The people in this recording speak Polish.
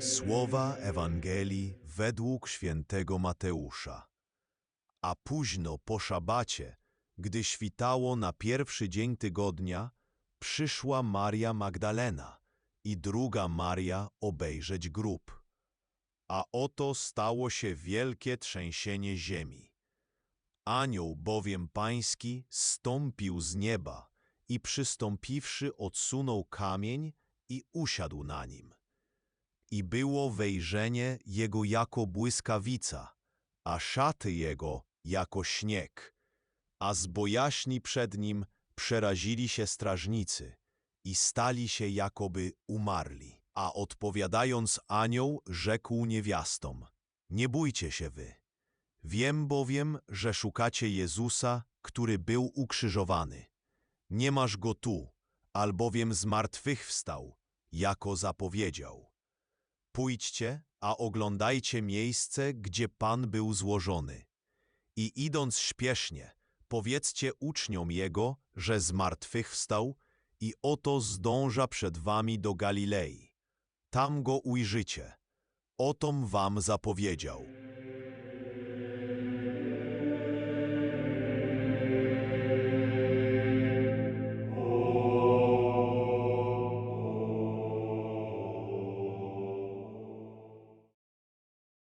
Słowa Ewangelii według świętego Mateusza. A późno po szabacie, gdy świtało na pierwszy dzień tygodnia, przyszła Maria Magdalena i druga Maria obejrzeć grób. A oto stało się wielkie trzęsienie ziemi. Anioł bowiem pański stąpił z nieba i przystąpiwszy odsunął kamień i usiadł na nim. I było wejrzenie jego jako błyskawica, a szaty jego jako śnieg. A z przed nim przerazili się strażnicy i stali się jakoby umarli. A odpowiadając anioł rzekł niewiastom, nie bójcie się wy. Wiem bowiem, że szukacie Jezusa, który był ukrzyżowany. Nie masz go tu, albowiem zmartwychwstał, jako zapowiedział. Pójdźcie, a oglądajcie miejsce, gdzie Pan był złożony. I idąc śpiesznie, powiedzcie uczniom Jego, że zmartwychwstał i oto zdąża przed wami do Galilei. Tam go ujrzycie. Otom wam zapowiedział.